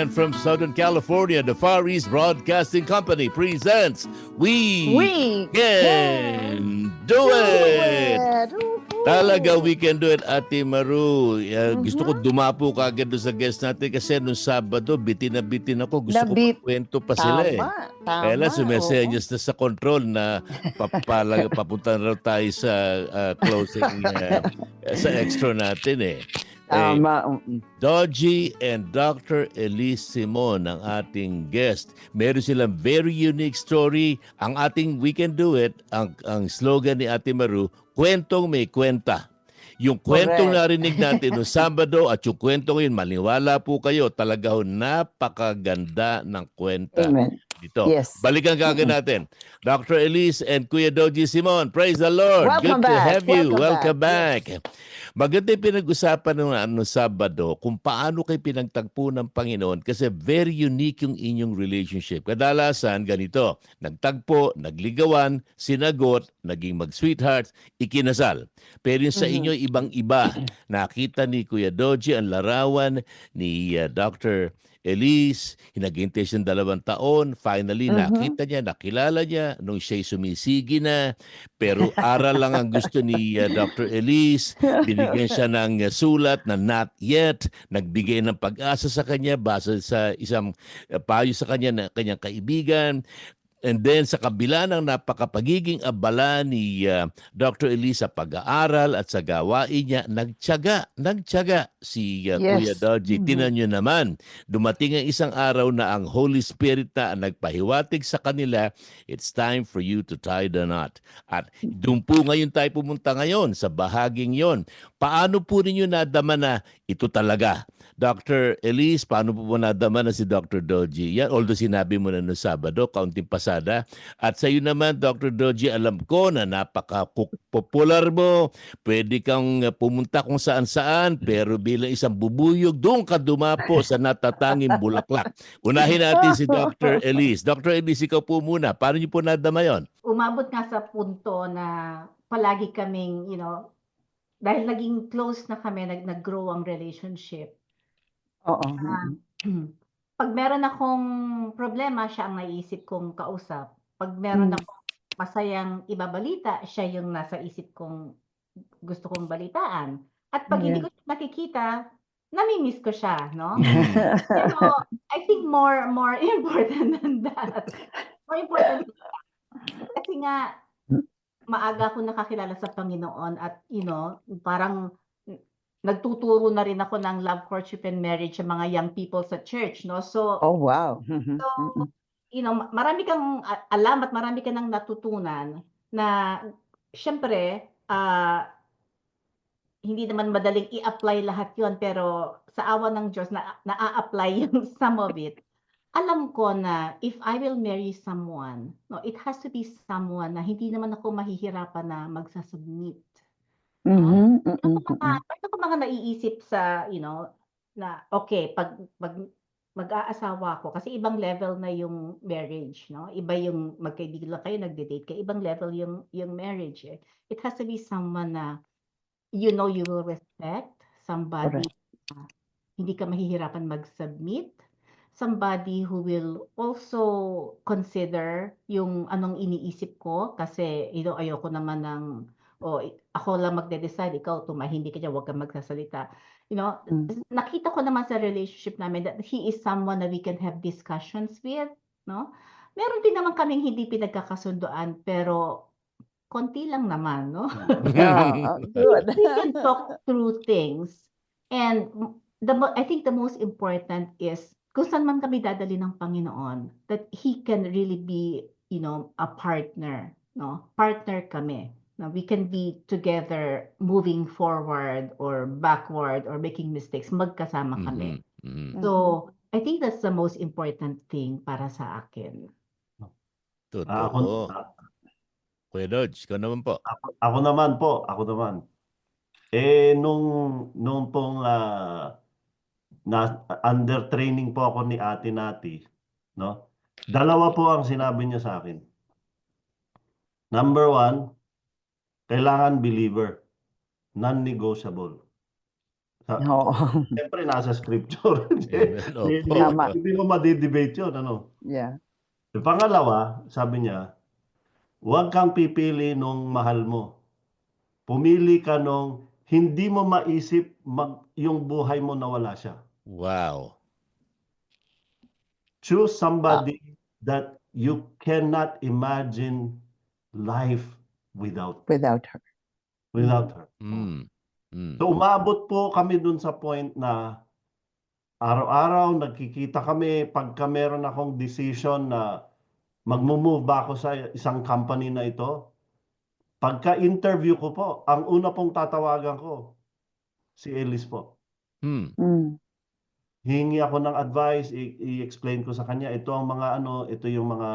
And from Southern California, the Far East Broadcasting Company presents We, We Can Do It! Talaga, we can do it, Ate Maru. Uh, Gusto ko dumapo kagad doon sa guest natin kasi nung Sabado, bitin na bitin ako. Gusto ko kwento pa sila eh. Tama. Kaya lang, sumesenyas na sa control na papala, papunta na tayo sa uh, closing, uh, sa extra natin eh. Tama. Dodgy and Dr. Elise Simon ang ating guest. Meron silang very unique story. Ang ating We Can Do It, ang, ang slogan ni Ate Maru, kwentong may kwenta. Yung kwentong Correct. narinig natin noong Sabado at yung kwento yun, maniwala po kayo, talaga ho, napakaganda ng kwenta Amen. Dito. Yes. Balikan kagad natin. Dr. Elise and Kuya Doji Simon, praise the Lord. Welcome Good to back. have you. Welcome Welcome back. back. Maganda yung pinag-usapan ng ano, Sabado kung paano kayo pinagtagpo ng Panginoon kasi very unique yung inyong relationship. Kadalasan, ganito, nagtagpo, nagligawan, sinagot, naging mag-sweethearts, ikinasal. Pero yung sa Mhm. inyo, ibang-iba. Nakita ni Kuya Doji ang larawan ni uh, Dr. Elise, hinaghintay siyang dalawang taon, finally Mhm. nakita niya, nakilala niya nung siya'y sumisigi na, pero aral lang ang gusto ni uh, Dr. Elise, binigyan siya ng uh, sulat na not yet, nagbigay ng pag-asa sa kanya base sa isang uh, payo sa kanya na kanyang kaibigan, And then sa kabila ng napakapagiging abala ni uh, Dr. Elise sa pag-aaral at sa gawain niya, nagtyaga, nagtyaga si uh, Yes. Kuya Dodgy. Mhm. Tinan nyo naman, dumating ang isang araw na ang Holy Spirit na ang nagpahiwatig sa kanila, it's time for you to tie the knot. At doon po ngayon tayo pumunta ngayon sa bahaging yon. Paano po ninyo nadama na ito talaga? Dr. Elise, paano po nadama na si Dr. Doji? Yan, although sinabi mo na no Sabado, kaunting pasada. At sa iyo naman, Dr. Doji, alam ko na napaka-popular mo. Pwede kang pumunta kung saan-saan, pero bilang isang bubuyog, doon ka dumapo sa natatanging bulaklak. Unahin natin si Dr. Elise. Dr. Elise, ikaw po muna. Paano niyo po nadama yon? umabot nga sa punto na palagi kaming, you know, dahil naging close na kami, nag nag-grow ang relationship. Oo. Ah, mm, Pag meron akong problema, siya ang naiisip kong kausap. Pag meron Mm. akong masayang ibabalita, siya yung nasa isip kong gusto kong balitaan. At pag hindi Yeah. ko siya nakikita, nami-miss ko siya, no? Pero I think more more important than that. More important than that. Kasi nga maaga ako nakakilala sa Panginoon at you know, parang nagtuturo na rin ako ng love, courtship, and marriage sa mga young people sa church, no? So, Oh, wow. Mhm, so mhm. you know, ma- marami kang alam at marami ka nang natutunan na syempre, ah, hindi naman madaling i-apply lahat yon pero sa awa ng Diyos na na-apply yung some of it. Alam ko na if I will marry someone, no, it has to be someone na hindi naman ako mahihirapan na magsasubmit. Mhm, Ano ko mhm. mga, naiisip sa, you know, na okay, pag, pag mag-aasawa ako, kasi ibang level na yung marriage, no? Iba yung magkaibigan lang kayo, nagde-date kayo, ibang level yung, yung marriage, eh. It has to be someone na you know you will respect, somebody na hindi ka mahihirapan mag-submit, somebody who will also consider yung anong iniisip ko, kasi, you know, ayoko naman ng o ako lang magde-decide, ikaw tumahimik ka dyan, huwag kang magsasalita. You know, Mm. nakita ko naman sa relationship namin that he is someone that we can have discussions with, no? Meron din naman kaming hindi pinagkakasunduan, pero konti lang naman, no? Yeah, good. we can talk through things. And the I think the most important is kung saan man kami dadali ng Panginoon, that He can really be, you know, a partner, no? Partner kami. Now, we can be together moving forward or backward or making mistakes. Magkasama kami. Mhm, mhm. So, I think that's the most important thing para sa akin. Ah, ako, Totoo. ah, Kuya Dodge, ikaw naman po. ako, ako naman po, ako naman. Eh, nung, nung pong ah, na, under training po ako ni Ate Nati, no? Dalawa po ang sinabi niya sa akin. Number one, kailangan believer. Non-negotiable. Sa, Oo. Siyempre, nasa scripture. Hindi, hindi mo madidebate yun, ano? Yeah. Yung pangalawa, sabi niya, huwag kang pipili nung mahal mo. Pumili ka nung hindi mo maisip mag, yung buhay mo nawala siya. Wow. Choose somebody that you cannot imagine life without Without her. without her. Mm. Mm. So umabot po kami dun sa point na araw-araw nagkikita kami pagka meron akong decision na magmo-move ba ako sa isang company na ito. Pagka interview ko po, ang una pong tatawagan ko si Ellis po. Mm. Mm. Hingi ako ng advice, i-explain ko sa kanya ito ang mga ano, ito yung mga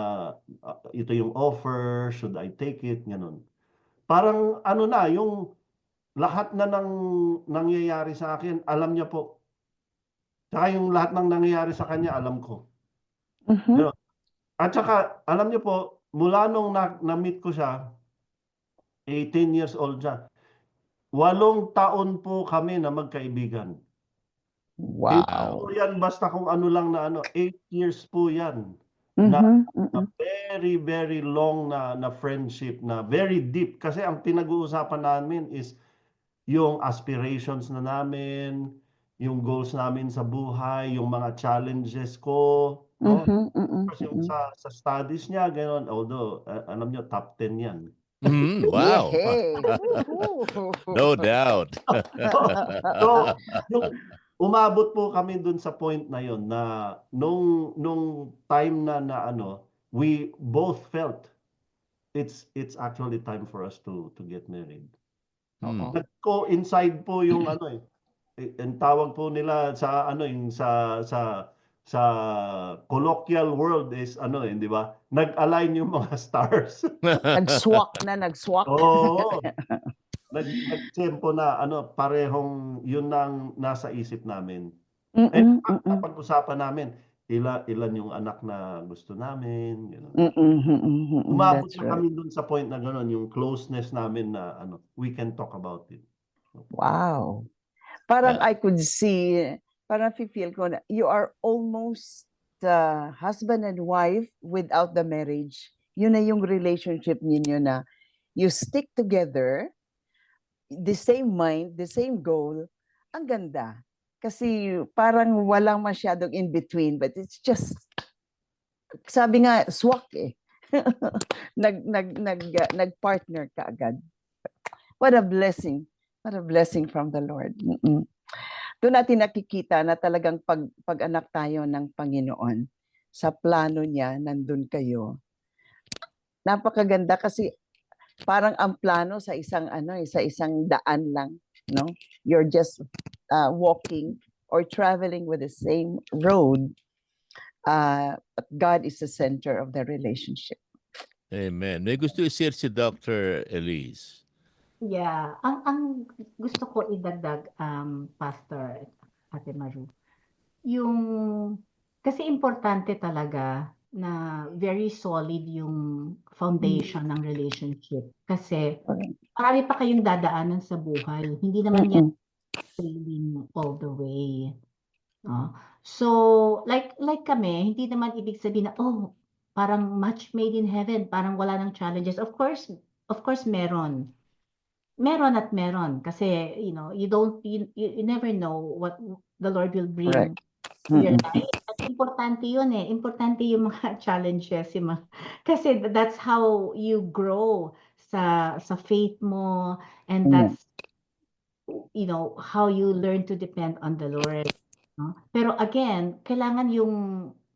ah, ito yung offer, should I take it, ganun. Parang ano na, yung lahat na ng nangyayari sa akin, alam niya po. Saka yung lahat ng nangyayari sa kanya, alam ko. Mhm. At saka, alam niyo po, mula nung na- na-meet ko siya, 18 years old siya, walong taon po kami na magkaibigan. Wow. po yan basta kung ano lang na ano, 8 years po yan. na- Mhm, mhm. Na very, very long na, na friendship, na very deep. Kasi ang pinag-uusapan namin is yung aspirations na namin, yung goals namin sa buhay, yung mga challenges ko. No? Mhm, mhm, Tapos yung mhm. sa, sa studies niya, gano'n. Although, a- alam niyo, top 10 yan. Mm. Wow. No doubt. so, yung, umabot po kami dun sa point na yon na nung nung time na na ano, we both felt it's it's actually time for us to to get married. Mm. Nag-coincide po yung ano eh. eh, Ang tawag po nila sa ano yung sa sa sa colloquial world is ano eh, di ba? Nag-align yung mga stars. Nag-swak na, nag-swak. Oo. Nag nagtempo na ano parehong yun ang nasa isip namin. Mm-mm, Eh, mm-mm. napag-usapan namin ila ilan yung anak na gusto namin, gano'n. Mm-mm, mm-mm, mm-mm. Umabot na right. kami dun sa point na gano'n, yung closeness namin na ano, we can talk about it. Wow. Parang I could see, parang feel ko na you are almost uh, husband and wife without the marriage. Yun na yung relationship ninyo na you stick together, the same mind, the same goal. Ang ganda. Kasi parang walang masyadong in between, but it's just, sabi nga, swak eh. nag, nag, nag, uh, nag-partner ka agad. What a blessing. What a blessing from the Lord. Mm-mm. Doon natin nakikita na talagang pag, pag-anak tayo ng Panginoon, sa plano niya, nandun kayo. Napakaganda kasi parang ang plano sa isang ano, eh, sa isang daan lang, no? You're just uh, walking or traveling with the same road. Uh, but God is the center of the relationship. Amen. May gusto i-share si Dr. Elise. Yeah, ang ang gusto ko idagdag um Pastor Ate Maru. Yung kasi importante talaga na very solid yung foundation ng relationship kasi marami pa kayong dadaanan sa buhay. Hindi naman yan sailing all the way. No? So, like like kami, hindi naman ibig sabihin na oh, parang match made in heaven, parang wala nang challenges. Of course, of course meron. Meron at meron kasi you know, you don't you, you, you never know what the Lord will bring Correct. Mm-mm. life. At importante 'yun eh. Importante yung mga challenges, yung mga, kasi that's how you grow sa sa faith mo and that's you know how you learn to depend on the Lord no? pero again kailangan yung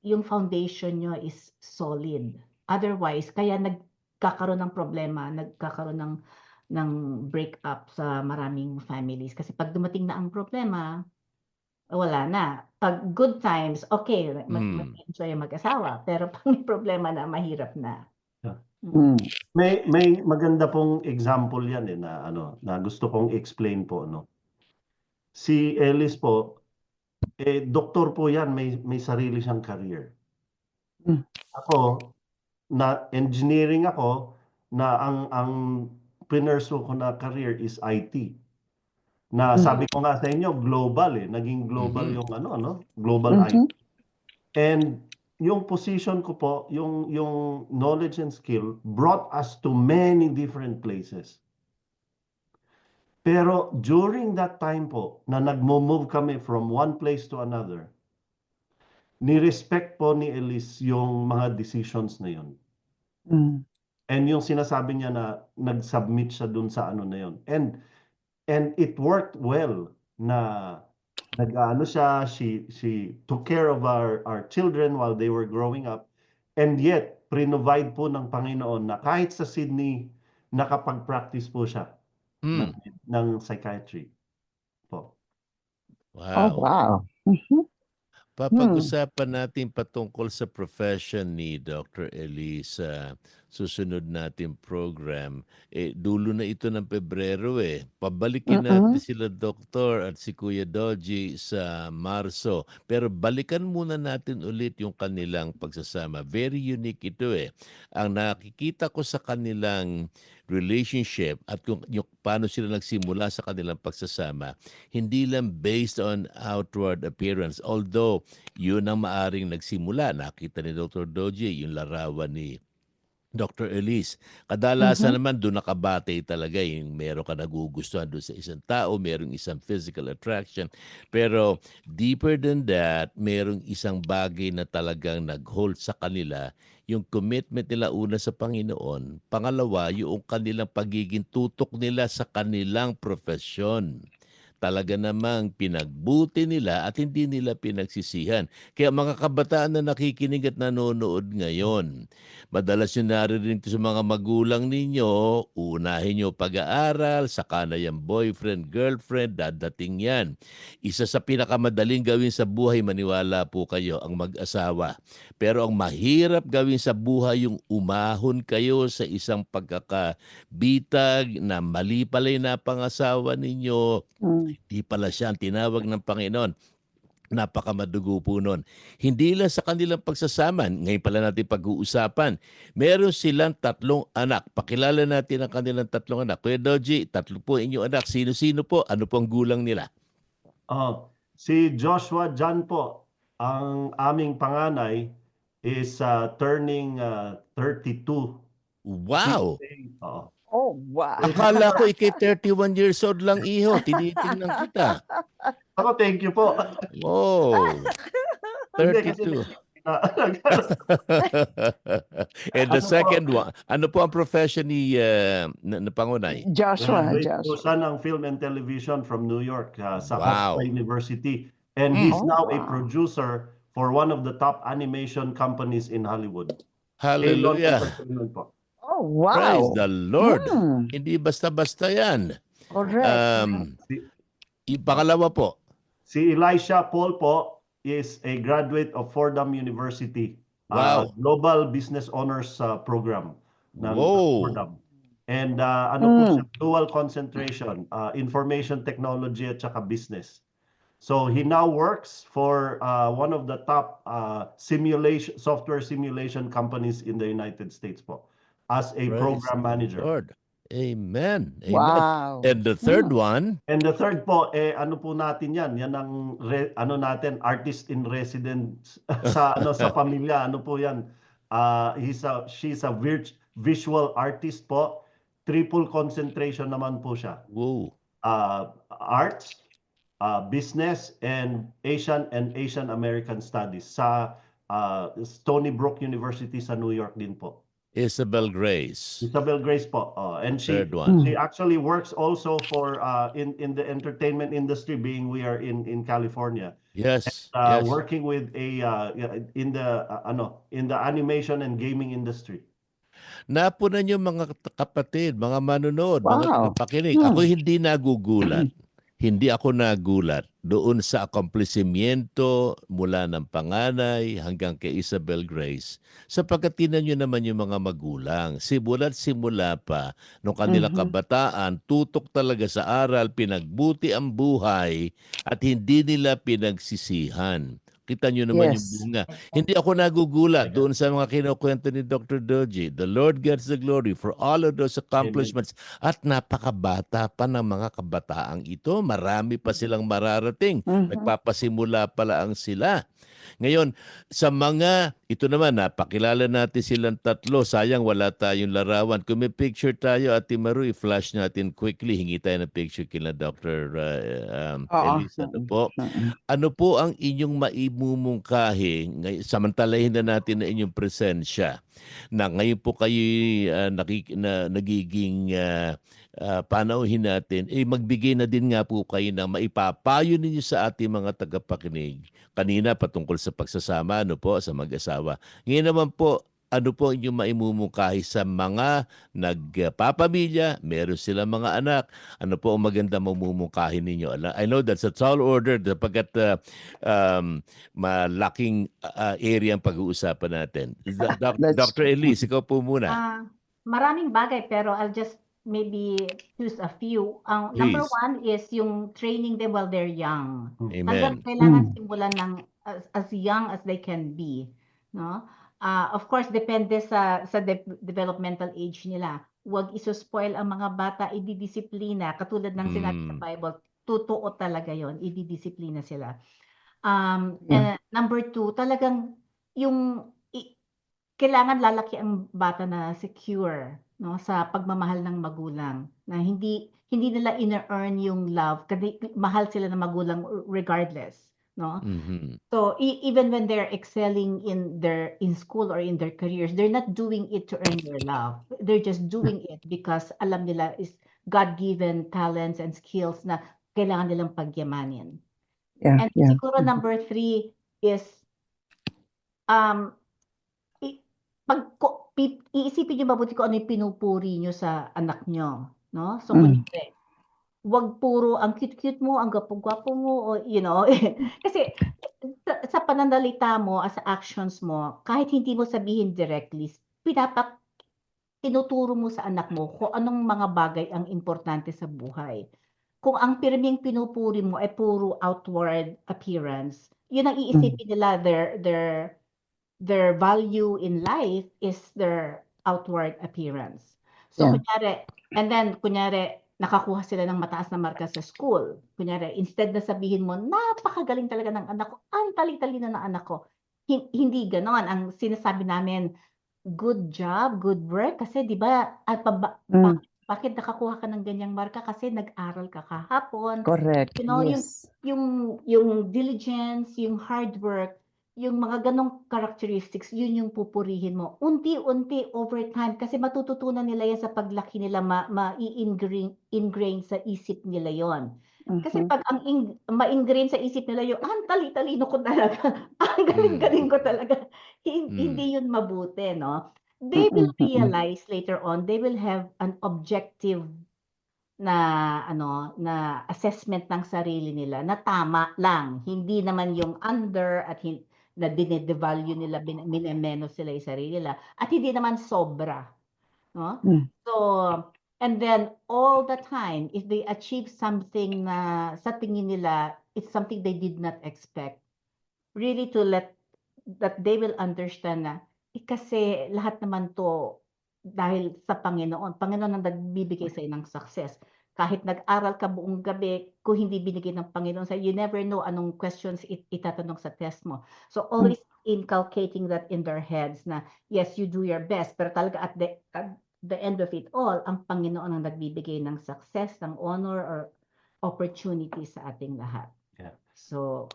yung foundation nyo is solid otherwise kaya nagkakaroon ng problema nagkakaroon ng ng breakup sa maraming families kasi pag dumating na ang problema wala na pag good times okay mag, Mm. mag-enjoy ang mag-asawa pero pag may problema na mahirap na Mm. May may maganda pong example 'yan eh na ano, na gusto kong explain po no. Si Ellis po eh doktor po 'yan, may may sarili siyang career. Hmm. Ako na engineering ako na ang ang pinursue ko na career is IT. Na Hmm. sabi ko nga sa inyo global eh, naging global Mhm. yung ano ano, global IT. Mhm. And yung position ko po, yung yung knowledge and skill brought us to many different places. Pero during that time po na nagmo-move kami from one place to another, ni-respect po ni Elise yung mga decisions na yun. Mm. And yung sinasabi niya na nag-submit siya dun sa ano na yun. And and it worked well na nag-ano siya, she she took care of our our children while they were growing up. And yet, provide po ng Panginoon na kahit sa Sydney, nakapag-practice po siya Hmm. ng, ng psychiatry. Po. Oh, Wow. wow. Mhm. Papag-usapan natin patungkol sa profession ni Dr. Elise sa susunod nating program. Eh, dulo na ito ng Pebrero eh. Pabalikin Mm-mm. natin sila Doktor at si Kuya Doji sa Marso. Pero balikan muna natin ulit yung kanilang pagsasama. Very unique ito eh. Ang nakikita ko sa kanilang relationship at kung yung paano sila nagsimula sa kanilang pagsasama, hindi lang based on outward appearance. Although, yun ang maaring nagsimula. Nakita ni Dr. Doji yung larawan ni Dr. Elise. Kadalasan naman doon nakabate talaga yung meron ka nagugustuhan doon sa isang tao, merong isang physical attraction. Pero deeper than that, merong isang bagay na talagang nag-hold sa kanila yung commitment nila una sa Panginoon. Pangalawa, yung kanilang pagiging tutok nila sa kanilang profesyon. Talaga namang pinagbuti nila at hindi nila pinagsisihan. Kaya mga kabataan na nakikinig at nanonood ngayon, madalas yung naririnig sa mga magulang ninyo, unahin nyo pag-aaral, saka na yung boyfriend, girlfriend, dadating yan. Isa sa pinakamadaling gawin sa buhay, maniwala po kayo, ang mag-asawa. Pero ang mahirap gawin sa buhay yung umahon kayo sa isang pagkakabitag na mali pala yung napangasawa ninyo, Mm. Di pala siya ang tinawag ng Panginoon. Napakamadugo po nun. Hindi lang sa kanilang pagsasama, ngayon pala natin pag-uusapan, meron silang tatlong anak. Pakilala natin ang kanilang tatlong anak. Kuya Doji, tatlo po inyong anak. Sino-sino po? Ano po ang gulang nila? Oh, si Joshua John po, ang aming panganay is uh, turning uh, 32. Wow! Oo. Oh, wow. Akala ko ikay 31 years old lang, iho. Tinitingnan kita. Ako, thank you po. Oh, Hindi, kasi 32. nag- And the Ano po? second one, ano po ang profession ni, uh, na, na pangunay? Joshua, po Joshua. siya ng film and television from New York uh, sa Wow. Hofstra University. And Mm. he's Oh, now a wow. producer for one of the top animation companies in Hollywood. Hallelujah. Oh, Praise wow. the Lord. Mm, Hindi basta-basta yan. correct. Um, pangalawa po, Si Elisha Paul po is a graduate of Fordham University. uh, Wow. Global Business Honors uh, Program ng Whoa. Fordham. And uh, ano po Mm. siya, dual concentration, uh, information technology at saka business. So he now works for uh, one of the top uh, simulation software simulation companies in the United States po as a Praise program manager. Lord. Amen. Amen. wow. And the third one, And the third po, eh, ano po natin yan? Yan ang, re, ano natin, artist in residence sa, ano, sa pamilya. Ano po yan? Uh, he's a, she's a virt- visual artist po. Triple concentration naman po siya. whoa. Uh, arts, uh, business, and Asian and Asian American Studies sa uh, Stony Brook University sa New York din po. Isabel Grace. Isabel Grace po. Oh, and she, Third one. She actually works also for uh, in in the entertainment industry, being we are in in California, Yes. uh, yes. working with a uh, in the uh, ano in the animation and gaming industry. Napunan niyo mga kapatid, mga manonood, mga Wow. tagapakinig. Hmm. Ako hindi nagugulat. hindi ako nagulat doon sa akomplisimiento mula ng panganay hanggang kay Isabel Grace sapagkat tinan nyo naman yung mga magulang. Simula't simula pa nung kanilang Mhm. kabataan, tutok talaga sa aral, pinagbuti ang buhay at hindi nila pinagsisihan. Kita nyo naman yung Yes. bunga. Hindi ako nagugulat doon sa mga kinukwento ni Dr. Doji. The Lord gets the glory for all of those accomplishments. At napakabata pa ng mga kabataang ito. Marami pa silang mararating. Mhm. Nagpapasimula pa lang sila. Ngayon, sa mga, ito naman, napakilala natin silang tatlo. Sayang wala tayong larawan. Kung may picture tayo, Ate Maru, i-flash natin quickly. Hingi tayo ng picture kila Dr. uh, um, Oo. Elisa. Ano po? Ano po ang inyong maimumungkahi, ngay- samantalahin na natin na inyong presensya, na ngayon po kayo ah, nakik- na, nagiging uh, panauhin natin, eh magbigay na din nga po kayo ng maipapayo ninyo sa ating mga tagapakinig. Kanina patungkol sa pagsasama, ano po, sa mag-asawa. Ngayon naman po, ano po ang inyong maimumungkahi sa mga nagpapamilya, meron silang mga anak, ano po ang maganda mamumungkahi ninyo? I know that's a tall order sapagkat uh, um, malaking uh, area ang pag-uusapan natin. Dr. Elise, ikaw po muna. Ah, maraming bagay pero I'll just maybe choose a few. Ang number Please. one is yung training them while they're young. Hanggang Amen. kailangan Mm. simulan ng as, as young as they can be, no? Ah, of course depende sa sa de- developmental age nila. Huwag isuspoil ang mga bata, ididisiplina katulad ng sinabi sa Mm. Bible. Totoo talaga 'yon, ididisiplina sila. Um, Yeah. and number two, talagang yung i- kailangan lalaki ang bata na secure no sa pagmamahal ng magulang na hindi hindi nila ine-earn yung love kasi mahal sila ng magulang regardless no? Mhm. so e- even when they're excelling in their in school or in their careers they're not doing it to earn your love. They're just doing it because alam nila is God-given talents and skills na kailangan nilang pagyamanin. Yeah, And yeah. siguro number three is um i- pag iisipin niyo mabuti kung ano yung pinupuri niyo sa anak niyo, no? So Mm. kunyari, wag puro ang cute-cute mo, ang gwapo-gwapo mo, o you know, kasi sa, sa pananalita mo, as actions mo, kahit hindi mo sabihin directly, pinapak tinuturo mo sa anak mo kung anong mga bagay ang importante sa buhay. Kung ang pirming pinupuri mo ay puro outward appearance, yun ang iisipin nila their their their value in life is their outward appearance. So Yeah. kunyari, and then kunyari nakakuha sila ng mataas na marka sa school. Kunyari, instead na sabihin mo, napakagaling talaga ng anak ko, ang tali-talino ng anak ko. Hin- hindi ganon. Ang sinasabi namin, good job, good work. Kasi di ba, at pa, Mm, bakit nakakuha ka ng ganyang marka? Kasi nag-aral ka kahapon. correct. You know, yung- yes. Yung, yung diligence, yung hard work, yung mga ganong characteristics, yun yung pupurihin mo. Unti-unti over time, kasi matututunan nila yan sa paglaki nila, ma, ma-ingrain ingrain sa isip nila yon. Kasi Mhm. pag ang ing, ma-ingrain sa isip nila yung, ah, ang tali-talino ko talaga, ang galing-galing ko talaga, hin- Mm. hindi yun mabuti, no? They will Mm-mm, mm-mm. realize later on, they will have an objective na ano na assessment ng sarili nila na tama lang hindi naman yung under at hin- na dinedevalue nila minemenos sila yung sarili nila at hindi naman sobra no Mm. so and then all the time if they achieve something na sa tingin nila it's something they did not expect really to let that they will understand na eh, kasi lahat naman to dahil sa Panginoon. Panginoon ang nagbibigay sa ng success. Kahit nag-aral ka buong gabi, kung hindi binigay ng Panginoon sa you never know anong questions it, itatanong sa test mo. So always inculcating that in their heads na yes, you do your best, pero talaga at the, at the end of it all, ang Panginoon ang nagbibigay ng success, ng honor, or opportunity sa ating lahat. Yeah. So,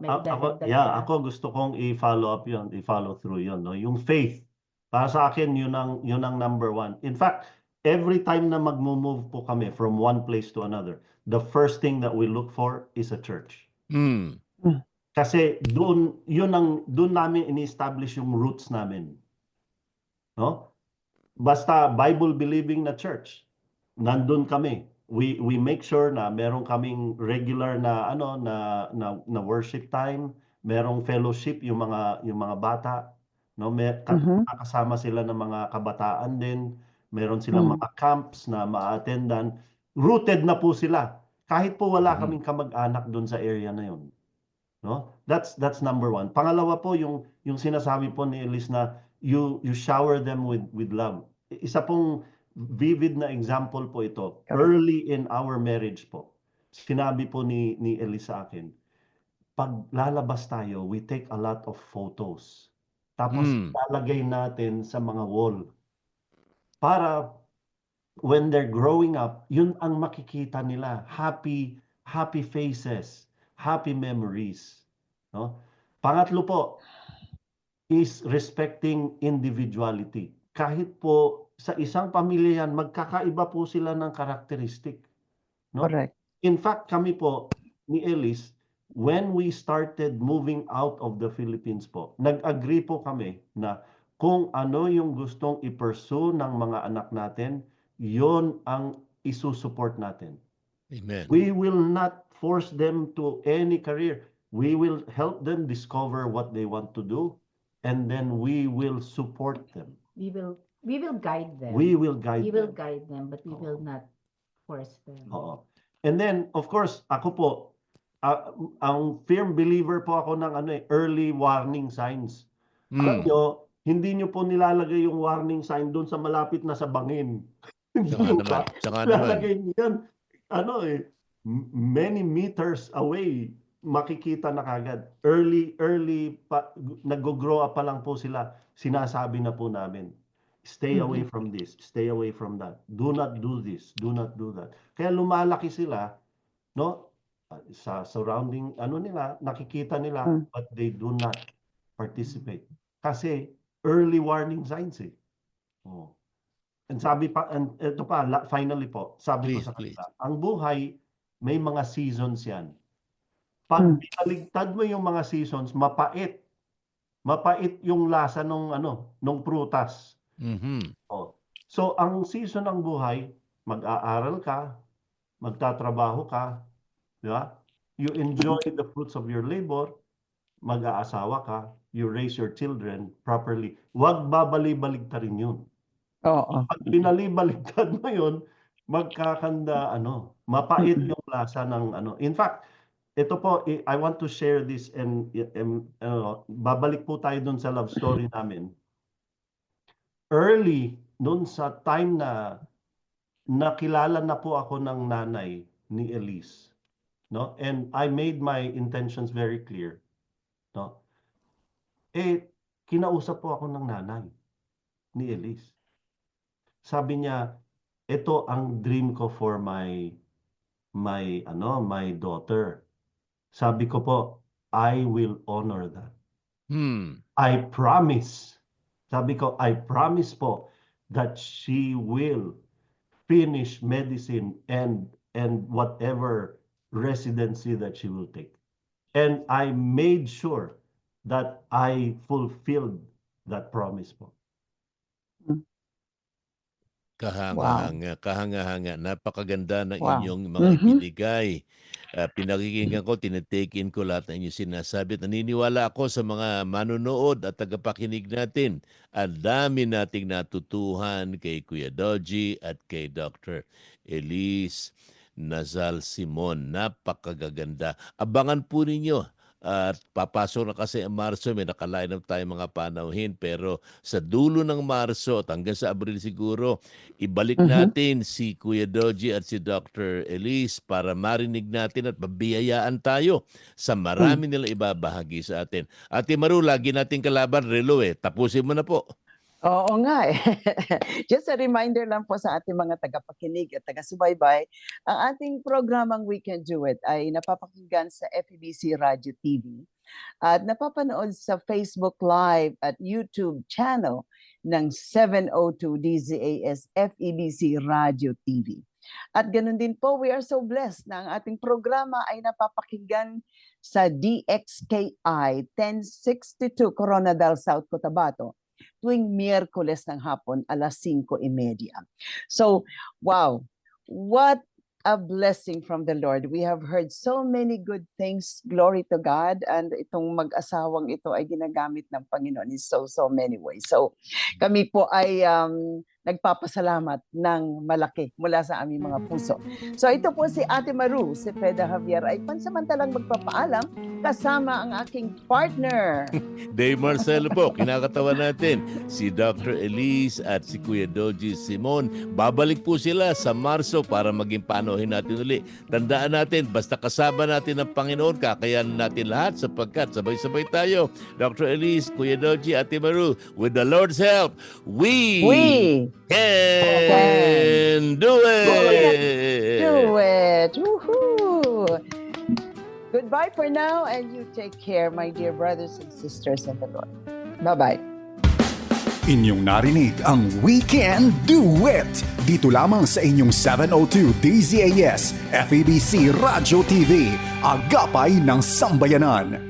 May a- ako, yeah, ka? ako gusto kong i-follow up yon, i-follow through yon, no? Yung faith. Para sa akin, yun ang, yun ang number one. In fact, every time na magmo-move po kami from one place to another, the first thing that we look for is a church. Mm. Kasi doon, yun ang, doon namin ini-establish yung roots namin. No? Basta Bible-believing na church, nandun kami. we we make sure na meron kaming regular na ano na na, na worship time, merong fellowship yung mga yung mga bata, no? May ka- Mhm. kasama sila ng mga kabataan din. Meron silang Mm. mga camps na ma-attendan. Rooted na po sila. Kahit po wala Mhm. kaming kamag-anak doon sa area na yun. No? That's that's number one. Pangalawa po yung yung sinasabi po ni Elise na you you shower them with with love. Isa pong vivid na example po ito. Early in our marriage po. Sinabi po ni ni Elise sa akin, pag lalabas tayo, we take a lot of photos. Tapos Mm. lalagay natin sa mga wall. Para when they're growing up, yun ang makikita nila. Happy, happy faces, happy memories. No? Pangatlo po is respecting individuality. Kahit po sa isang pamilya yan, magkakaiba po sila ng karakteristik. No? Correct. In fact, kami po ni Ellis, when we started moving out of the Philippines po, nag-agree po kami na kung ano yung gustong i-pursue ng mga anak natin, yon ang isusupport natin. Amen. We will not force them to any career. We will help them discover what they want to do and then we will support them. We will we will guide them. We will guide We will them. guide them, but we will Oo. not force them. Oo. And then, of course, ako po, ah, ang firm believer po ako ng ano eh, early warning signs. Alam Mm. nyo, hindi nyo po nilalagay yung warning sign doon sa malapit na sa bangin. Saka naman. Saka nyo yan, ano eh, many meters away, makikita na kagad. Early, early, pa, nag-grow up pa lang po sila, sinasabi na po namin, stay Mhm. away from this, stay away from that. Do not do this, do not do that. Kaya lumalaki sila, no? Sa surrounding, ano nila, nakikita nila, Mm. but they do not participate. Kasi early warning signs eh. Oh. And sabi pa, and ito pa, la- finally po, sabi Please, ko sa please. kanila, ang buhay, may mga seasons yan. Pag Hmm. binaligtad mo yung mga seasons, mapait. Mapait yung lasa nung ano, nung prutas. Mhm. Oh. So, ang season ng buhay, mag-aaral ka, magtatrabaho ka, di ba? You enjoy the fruits of your labor, mag-aasawa ka, you raise your children properly. Huwag babali-baligta rin yun. Oo. Pag binalibaligtad mo yun, magkakanda, ano, mapait yung lasa ng ano. In fact, ito po, I want to share this and, and ano, babalik po tayo dun sa love story namin. Early, dun sa time na nakilala na po ako ng nanay ni Elise. No? And I made my intentions very clear. No? Eh, kinausap po ako ng nanay ni Elise. Sabi niya, ito ang dream ko for my my ano, my daughter. Sabi ko po, I will honor that. Hmm. I promise. Sabi ko, I promise po that she will finish medicine and and whatever residency that she will take. And I made sure that I fulfilled that promise po. Kahanga-hanga, kahanga-hanga. Napakaganda ng Wow. inyong mga Mhm. ibinigay. Ah, pinakikinggan ko, tinitake in ko lahat ng inyong sinasabi. at Naniniwala ako sa mga manonood at tagapakinig natin. Ang dami nating natutuhan kay Kuya Doji at kay Dr. Elise Nazal Simon. Napakagaganda. Abangan po ninyo. At papasok na kasi ang Marso, may nakaline up tayo mga panauhin. Pero sa dulo ng Marso at hanggang sa Abril siguro, ibalik Mhm. natin si Kuya Doji at si Dr. Elise para marinig natin at mabiyayaan tayo sa marami nila ibabahagi sa atin. Ate Maru, lagi nating kalaban, relo eh. Tapusin mo na po. Oo nga eh. Just a reminder lang po sa ating mga tagapakinig at taga-subaybay, ang ating programang We Can Do It ay napapakinggan sa FEBC Radio TV at napapanood sa Facebook Live at YouTube channel ng 702 DZAS FEBC Radio TV. At ganun din po, we are so blessed na ang ating programa ay napapakinggan sa DXKI 1062 Coronadal South Cotabato tuwing Miyerkules ng hapon alas 5.30. So, wow, what a blessing from the Lord. We have heard so many good things. Glory to God. And itong mag-asawang ito ay ginagamit ng Panginoon in so, so many ways. So kami po ay um, nagpapasalamat ng malaki mula sa aming mga puso. So ito po si Ate Maru, si Peda Javier ay pansamantalang magpapaalam kasama ang aking partner. Dave Marcelo po, kinakatawa natin si Dr. Elise at si Kuya Doji Simon. Babalik po sila sa Marso para maging panohin natin uli. Tandaan natin, basta kasama natin ang Panginoon, kakayanan natin lahat sapagkat sabay-sabay tayo. Dr. Elise, Kuya Doji, Ate Maru, with the Lord's help, we, We can do it! do it. Woohoo! Goodbye for now and you take care, my dear brothers and sisters in the Lord. Bye-bye. Inyong narinig ang Weekend Duet dito lamang sa inyong 702 DZAS FEBC Radio TV, Agapay ng Sambayanan.